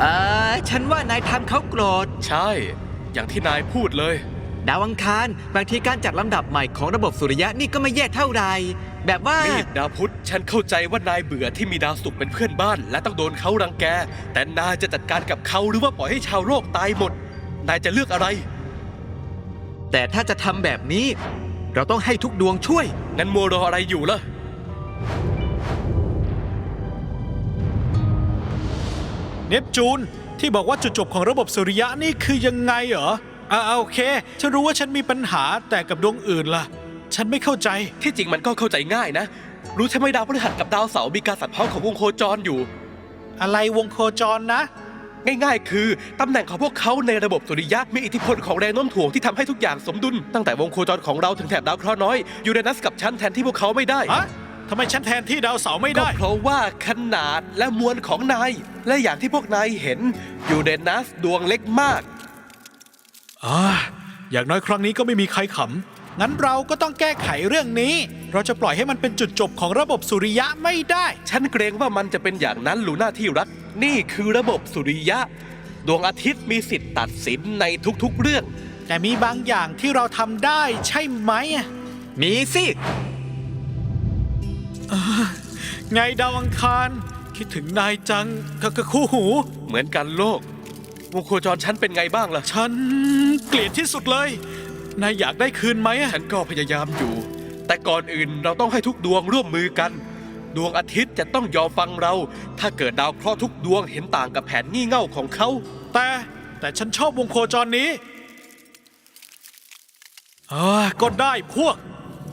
เออฉันว่านายทำเขาโกรธ ใช่ อย่างที่นายพูดเลย ดาวอังคารบางทีการจัดลำดับใหม่ของระบบสุริยะนี่ก็ไม่แย่เท่าไหร่แบบว่า นี่ดาวพุธฉันเข้าใจว่านายเบื่อที่มีดาวศุกร์เป็นเพื่อนบ้าน และต้องโดนเขารังแก แต่นายจะจัดการกับเขาหรือว่าปล่อยให้ชาวโลกตายหมด นายจะเลือกอะไร แต่ถ้าจะทำแบบนี้ เราต้องให้ทุกดวงช่วย งั้นมัวรออะไรอยู่ล่ะ เนปจูน ที่บอกว่าจุดจบของระบบสุริยะนี่คือยังไงเหรออ่าโอเค ฉันรู้ว่าฉันมีปัญหาแต่กับดวงอื่นล่ะ ฉันไม่เข้าใจ ที่จริงมันก็เข้าใจง่ายนะ รู้ใช่ไหมดาวพฤหัสกับดาวเสาร์มีการสัตว์พ้องของวงโคจรอยู่ อะไรวงโคจรนะ ง่ายๆ คือ ตำแหน่งของพวกเขาในระบบสุริยะมีอิทธิพลของแรงโน้มถ่วงที่ทำให้ทุกอย่างสมดุล ตั้งแต่วงโคจรของเราถึงแถบดาวเคราะห์น้อยยูเรนัสกับฉันแทนที่พวกเขาไม่ได้ ฮะ ทำไมฉันแทนที่ดาวเสาร์ไม่ก็ได้ เพราะว่าขนาดและมวลของนาย และอย่างที่พวกนายเห็นยูเรนัสดวงเล็กมาก อ่าอย่างน้อยครั้งนี้ก็ไม่มีใครขำ งั้นเราก็ต้องแก้ไขเรื่องนี้ เราจะปล่อยให้มันเป็นจุดจบของระบบสุริยะไม่ได้ ฉันเกรงว่ามันจะเป็นอย่างนั้นลูน่าที่รัก นี่คือระบบสุริยะ ดวงอาทิตย์มีสิทธิ์ตัดสินในทุกๆเรื่อง แต่มีบางอย่างที่เราทำได้ใช่ไหมอะมีสิ ไงดาวอังคาร คิดถึงนายจังกับกับคู่หู เหมือนกันโลก วงโคจรฉันเป็นไงบ้างล่ะ ฉันเกลียดที่สุดเลย นายอยากได้คืนไหมอะฉันก็พยายามอยู่ แต่ก่อนอื่นเราต้องให้ทุกดวงร่วมมือกัน ดวงอาทิตย์จะต้องยอมฟังเรา ถ้าเกิดดาวเคราะห์ทุกดวงเห็นต่างกับแผนงี่เง่าของเขา แต่แต่ฉันชอบวงโคจรนี้อ่าก็ได้พวก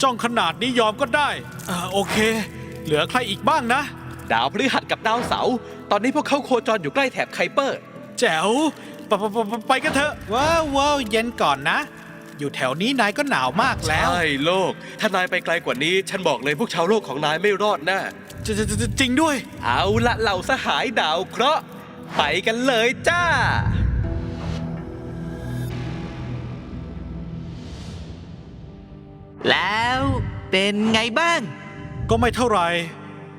จ้องขนาดนี้ยอมก็ได้อ่าโอเค เหลือใครอีกบ้างนะ ดาวพฤหัสกับดาวเสาร์ตอนนี้พวกเขาโคจรอยู่ใกล้แถบไคเปอร์ แจ๋วไปไปไปไปไปกันเถอะว้าวว้าวเย็นก่อนนะ อยู่แถวนี้นายก็หนาวมากแล้ว ใช่โลก ถ้านายไปไกลกว่านี้ ฉันบอกเลยพวกชาวโลกของนายไม่รอดแน่จจจจริงด้วย เอาละเหล่าสหายดาวเคราะห์ไปกันเลยจ้า เป็นไงบ้าง ก็ไม่เท่าไหร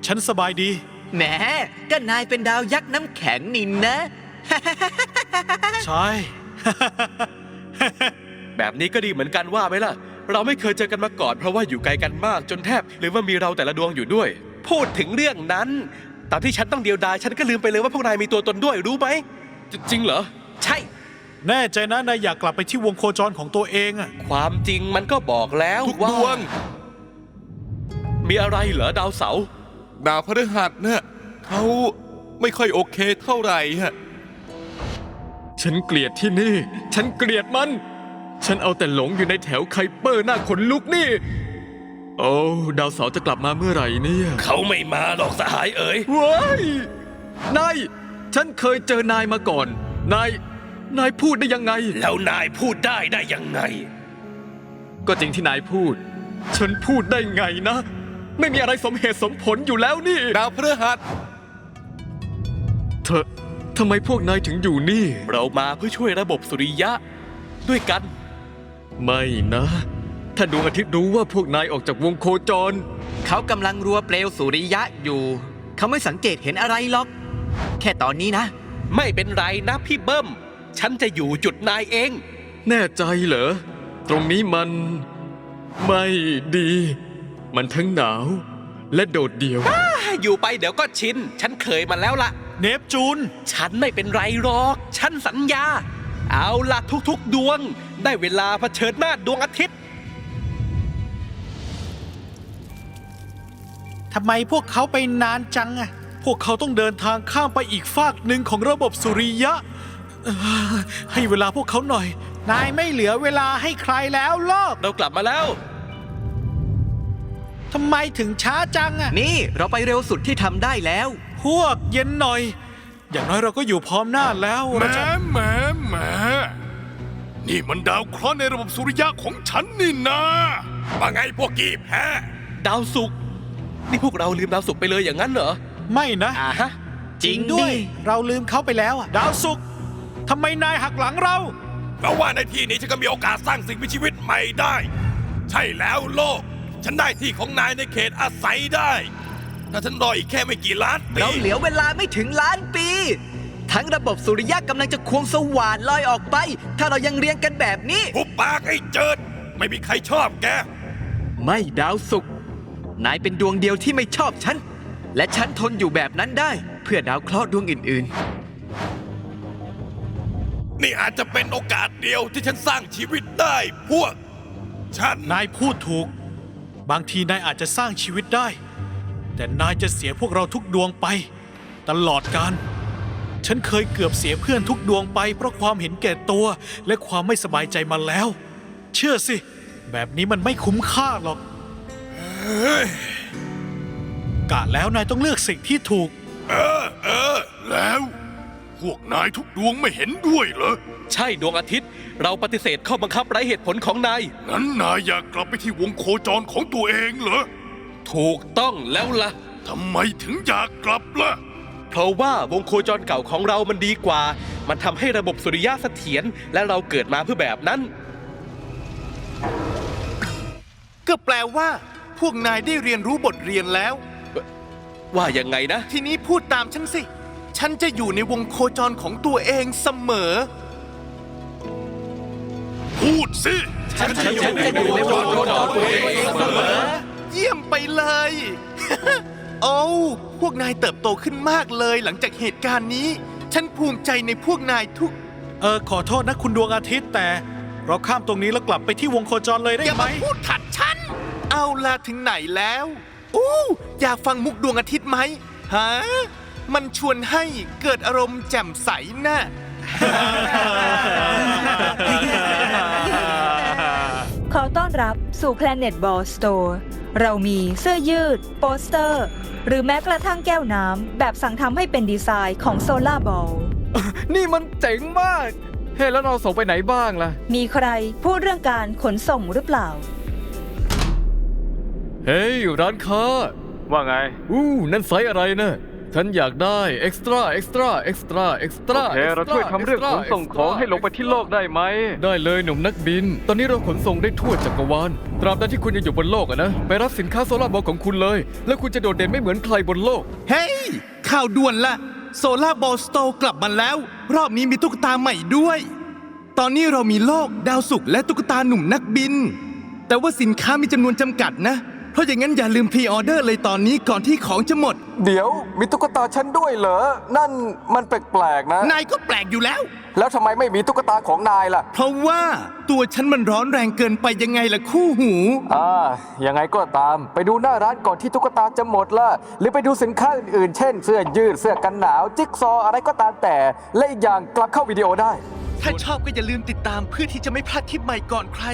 ฉันสบายดี แหมก็นายเป็นดาวยักษ์น้ำแข็งนี่นะ ใช่ แบบนี้ก็ดีเหมือนกันว่าไหมล่ะ เราไม่เคยเจอกันมาก่อน เพราะว่าอยู่ไกลกันมากจนแทบหรือว่ามีเราแต่ละดวงอยู่ด้วย พูดถึงเรื่องนั้น ตอนที่ฉันต้องเดียวดายฉันก็ลืมไปเลยว่าพวกนายมีตัวตนด้วยรู้ไหมจจริงเหรอ ใช่ แน่ใจนะนายอยากกลับไปที่วงโคจรของตัวเองอะความจริงมันก็บอกแล้วทุกว่า ดวง มีอะไรเหรอดาวเสาร์ดาวพฤหัสเนี่ยเขาไม่ค่อยโอเคเท่าไหร่ฮะฉันเกลียดที่นี่ ฉันเกลียดมัน ฉันเอาแต่หลงอยู่ในแถวไคเปอร์หน้าขนลุกนี่ โอ้ดาวเสาร์จะกลับมาเมื่อไหร่เนี่ยเขาไม่มาหรอกสหายเอ๋ยว้ายนายฉันเคยเจอนายมาก่อน นาย นายพูดได้ยังไง แล้วนายพูดได้ได้ยังไง ก็จริงที่นายพูด ฉันพูดได้ไงนะ ไม่มีอะไรสมเหตุสมผลอยู่แล้วนี่ ดาวพฤหัส เธอทำไมพวกนายถึงอยู่นี่ เรามาเพื่อช่วยระบบสุริยะ ด้วยกัน ไม่นะ ถ้าดวงอาทิตย์รู้ว่าพวกนายออกจากวงโคจร เขากำลังรัวเปลวสุริยะอยู่ เขาไม่สังเกตเห็นอะไรหรอก แค่ตอนนี้นะ ไม่เป็นไรนะพี่เบิ้ม ฉันจะอยู่จุดนายเอง แน่ใจเหรอ ตรงนี้มัน ไม่ดี มันทั้งหนาวและโดดเดี่ยวอยู่ไปเดี๋ยวก็ชิน ฉันเคยมาแล้วล่ะ เนปจูน ฉันไม่เป็นไรหรอก ฉันสัญญา เอาล่ะทุกๆดวง ได้เวลาเผชิญหน้าดวงอาทิตย์ ทำไมพวกเขาไปนานจังอะพวกเขาต้องเดินทางข้ามไปอีกฟากหนึ่งของระบบสุริยะเอ่อให้เวลาพวกเขาหน่อย นายไม่เหลือเวลาให้ใครแล้วโลกเรากลับมาแล้ว ทำไมถึงช้าจังอะนี่เราไปเร็วสุดที่ทำได้แล้ว พวกเย็นหน่อย อย่างน้อยเราก็อยู่พร้อมหน้าแล้วแหมเราจะแหมแหมนี่มันดาวเคราะห์ในระบบสุริยะของฉันนี่นาว่าไงพวกกี้แพ้ดาวศุกร์นี่พวกเราลืมดาวศุกร์ไปเลยอย่างนั้นเหรอไม่นะ อ่าฮะจริงด้ดิวย เราลืมเขาไปแล้วอะดาวสุกร์ทำไมนายหักหลังเรา เพราะว่าในที่นี้ฉันก็มีโอกาสสร้างสิ่งมีชีวิตใหม่ได้ ใช่แล้วโลก ฉันได้ที่ของนายในเขตอาศัยได้ ถ้าฉันรออีกแค่ไม่กี่ล้านปีเราเหลือเวลาไม่ถึงล้านปี ทั้งระบบสุริยะกำลังจะควงสว่านลอยออกไป ถ้าเรายังเรียงกันแบบนี้ หุบปากไอ้เจิด ไม่มีใครชอบแก ไม่ดาวสุกร์นายเป็นดวงเดียวที่ไม่ชอบฉัน และฉันทนอยู่แบบนั้นได้ เพื่อดาวเคราะห์ดวงอื่น นี่อาจจะเป็นโอกาสเดียวที่ฉันสร้างชีวิตได้พวก ฉัน นายพูดถูก บางทีนายอาจจะสร้างชีวิตได้ แต่นายจะเสียพวกเราทุกดวงไป ตลอดการฉันเคยเกือบเสียเพื่อนทุกดวงไป เพราะความเห็นแก่ตัวและความไม่สบายใจมาแล้ว เชื่อสิ แบบนี้มันไม่คุ้มค่าหรอกกะแล้วนายต้องเลือกสิ่งที่ถูก เออเออแล้วพ วกนายทุกดวงไม่เห็นด้วยเหรอ ใช่ดวงอาทิตย์ เราปฏิเสธข้อบังคับไร้เหตุผลของนาย งั้นนายอยากกลับไปที่วงโคจรของตัวเองเหรอ ถูกต้องแล้วล่ะ ทำไมถึงอยากกลับล่ะ เพราะว่าวงโคจรเก่าของเรามันดีกว่า มันทำให้ระบบสุริยะเสถียรและเราเกิดมาเพื่อแบบนั้น ก็แปลว่า พวกนายได้เรียนรู้บทเรียนแล้ว ว่ายังไงนะ ทีนี้พูดตามฉันสิ ฉันจะอยู่ในวงโคจรของตัวเองเสมอ พูดสิๆฉันจะอยู่ในวงโคจรของตัวเองเสมอ เยี่ยมไปเลย โอ้วพวกนายเติบโตขึ้นมากเลยหลังจากเหตุการณ์นี้ ฉันภูมิใจในพวกนายทุก เออ ขอโทษนะคุณดวงอาทิตย์แต่ เราข้ามตรงนี้แล้วกลับไปที่วงโคจรเลยได้อย่าไหม มาพูดขัดฉัน เอาละถึงไหนแล้ว อู้ อยากฟังมุกดวงอาทิตย์ไหมฮะ มันชวนให้เกิดอารมณ์แจ่มใสน่ะ ขอต้อนรับสู่ Planet Ball Store เรามีเสื้อยืด โปสเตอร์ หรือแม้กระทั่งแก้วน้ำ แบบสั่งทำให้เป็นดีไซน์ของ Solar Ball นี่มันเจ๋งมาก เฮ้แล้วเราส่งไปไหนบ้างล่ะ มีใครพูดเรื่องการขนส่งหรือเปล่า เฮ้ยร้านค้า ว่าไง อู้นั่นไซส์อะไรนะ ฉันอยากได้เอ็กซ์ตร้าเอ็กซ์ตร้าเอ็กซ์ตร้าเอ็กซ์ตโอร้าเคเราช่วยทำเรื่องขนส่งของให้ลงไปที่โลกได้ไหม ได้เลยหนุ่มนักบิน ตอนนี้เราขนส่งได้ทั่วจักรวาล ตราบใดที่คุณยังอยู่บนโลกอะนะ ไปรับสินค้าโซลาร์บอลของคุณเลย แล้วคุณจะโดดเด่นไม่เหมือนใครบนโลก เฮ้ย ข่าวด่วนละ โซลาร์บอลสโตกลับมาแล้ว รอบนี้มีตุ๊กตาใหม่ด้วย ตอนนี้เรามีโลก ดาวศุกร์และตุ๊กตาหนุ่มนักบิน แต่ว่าสินค้ามีจำนวนจำกัดนะ เพราะอย่างนั้นอย่าลืมพรีออเดอร์เลยตอนนี้ก่อนที่ของจะหมด เดี๋ยวมีตุ๊กตาฉันด้วยเหรอ นั่นมันแปลกๆนะ นายก็แปลกอยู่แล้ว แล้วทำไมไม่มีตุ๊กตาของนายล่ะ เพราะว่าตัวฉันมันร้อนแรงเกินไปยังไงล่ะคู่หู อ่า ยังไงก็ตาม ไปดูหน้าร้านก่อนที่ตุ๊กตาจะหมดละหรือไปดูสินค้าอื่นๆ เช่น เสื้อยืด เสื้อกันหนาว จิ๊กซอว์อะไรก็ตามแต่ และอีกอย่างกลับเข้าวิดีโอได้ ถ้าชอบก็อย่าลืมติดตามเพื่อที่จะไม่พลาดคลิปใหม่ก่อนใคร